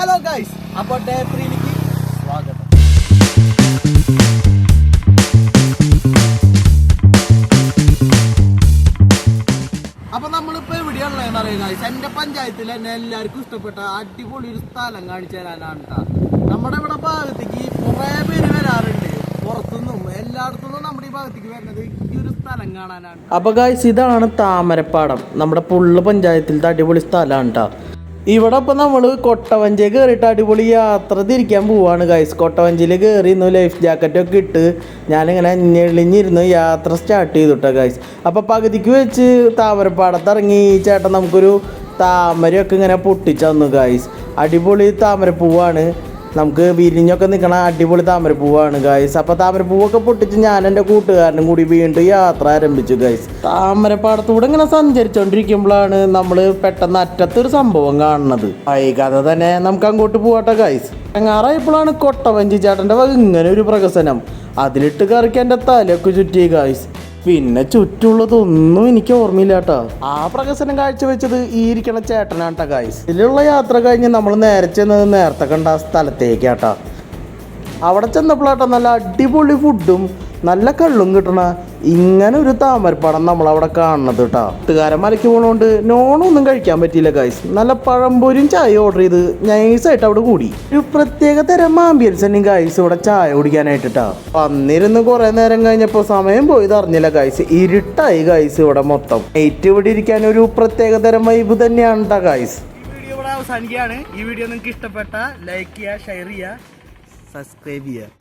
Hello guys അപ്പോൾ day ത്രീയിലേക്ക് സ്വാഗതം. ഗൈസ് എന്റെ പഞ്ചായത്തിൽ തന്നെ എല്ലാവർക്കും ഇഷ്ടപ്പെട്ട അടിപൊളി ഒരു സ്ഥലം കാണിച്ചു തരാനാണ്. നമ്മുടെ ഇവിടെ ഭാഗത്തേക്ക് കുറേ പേര് വരാറുണ്ട്. പുറത്തുനിന്നും എല്ലായിടത്തുനിന്നും നമ്മുടെ ഈ ഭാഗത്തേക്ക് വരുന്നത് ഈ ഒരു സ്ഥലം കാണാനാണ് അപ്പൊ ഗായ്സ് ഇതാണ് താമരപ്പാടം. നമ്മുടെ പുള്ള് പഞ്ചായത്തിലത്തെ അടിപൊളി സ്ഥലമാണ് കേട്ടോ ഇവിടെ ഇപ്പം നമ്മൾ കൊട്ടവഞ്ചി കയറിയിട്ട് അടിപൊളി യാത്ര തിരിക്കാൻ പോവാണ് ഗൈസ് കൊട്ടവഞ്ചിയിൽ കയറി ഇന്ന് ലൈഫ് ജാക്കറ്റൊക്കെ ഇട്ട് ഞാനിങ്ങനെ ഞെളിഞ്ഞിരുന്ന് യാത്ര സ്റ്റാർട്ട് ചെയ്തു കേട്ടോ ഗൈസ് അപ്പോൾ പകുതിക്ക് വെച്ച് താമരപ്പാടത്ത് ഇറങ്ങി ഈ ചേട്ടൻ നമുക്കൊരു താമരയൊക്കെ ഇങ്ങനെ പൊട്ടിച്ചു തന്നു ഗൈസ് അടിപൊളി താമരപ്പൂവാണ്. നമുക്ക് വിരിഞ്ഞൊക്കെ നിൽക്കണ അടിപൊളി താമരപ്പൂവാണ് ഗൈസ് അപ്പോൾ താമരപ്പൂവൊക്കെ പൊട്ടിച്ച് ഞാൻ എന്റെ കൂട്ടുകാരനും കൂടി വീണ്ടും യാത്ര ആരംഭിച്ചു ഗൈസ് താമരപ്പാടത്തൂടെ ഇങ്ങനെ സഞ്ചരിച്ചുകൊണ്ടിരിക്കുമ്പോഴാണ് നമ്മൾ പെട്ടെന്ന് അറ്റത്തൊരു സംഭവം കാണുന്നത്. വൈകാതെ തന്നെ നമുക്ക് അങ്ങോട്ട് പോവാട്ടെ ഗൈസ് ചങ്ങാറായപ്പോഴാണ് കൊട്ടവഞ്ചി ചേട്ടന്റെ ഇങ്ങനെ ഒരു പ്രകസനം അതിലിട്ട് കറിക്ക് എന്റെ തലയൊക്കെ ചുറ്റി ഗൈസ് പിന്നെ ചുറ്റുള്ളതൊന്നും എനിക്ക് ഓർമ്മയില്ല കേട്ടോ. ആ പ്രകസനം കാഴ്ചവെച്ചത് ഈ ഇരിക്കണ ചേട്ടനാണ് ഗൈസ് ഇതിലുള്ള യാത്ര കഴിഞ്ഞ് നമ്മൾ നേരെ ചെന്നത് നേരത്തെ കണ്ട സ്ഥലത്തേക്കാട്ടോ അവിടെ ചെന്നപ്പോഴാട്ടോ നല്ല അടിപൊളി ഫുഡും നല്ല കള്ളും കിട്ടണ ഇങ്ങനെ ഒരു താമരപ്പടം നമ്മൾ അവിടെ കാണുന്നത് കേട്ടോ കൂട്ടുകാരൻ മലയ്ക്ക് പോണോണ്ട് നോണൊന്നും കഴിക്കാൻ പറ്റിയില്ല ഗൈസ് നല്ല പഴംപൊരിയും ചായ ഓർഡർ ചെയ്ത് നൈസായിട്ട് അവിടെ കൂടി. ഒരു പ്രത്യേക തരം ആംബിയൻസ് തന്നെ ഗൈസ് ഇവിടെ ചായ കുടിക്കാനായിട്ട് വന്നിരുന്ന് കുറെ നേരം കഴിഞ്ഞപ്പോൾ സമയം പോയത് അറിഞ്ഞില്ല ഗൈസ് ഇരുട്ടായി ഗൈസ് ഇവിടെ മൊത്തം. നൈറ്റ് ഇവിടെ ഇരിക്കാൻ ഒരു പ്രത്യേക തരം വൈബ് തന്നെയാണ് കേട്ടോ ഗൈസ് അവസാനിക്കുകയാണ്. ഈ വീഡിയോ നിങ്ങൾക്ക് ഇഷ്ടപ്പെട്ട ലൈക്ക് ചെയ്യുക ഷെയർ ചെയ്യുക സബ്സ്ക്രൈബ് ചെയ്യുക.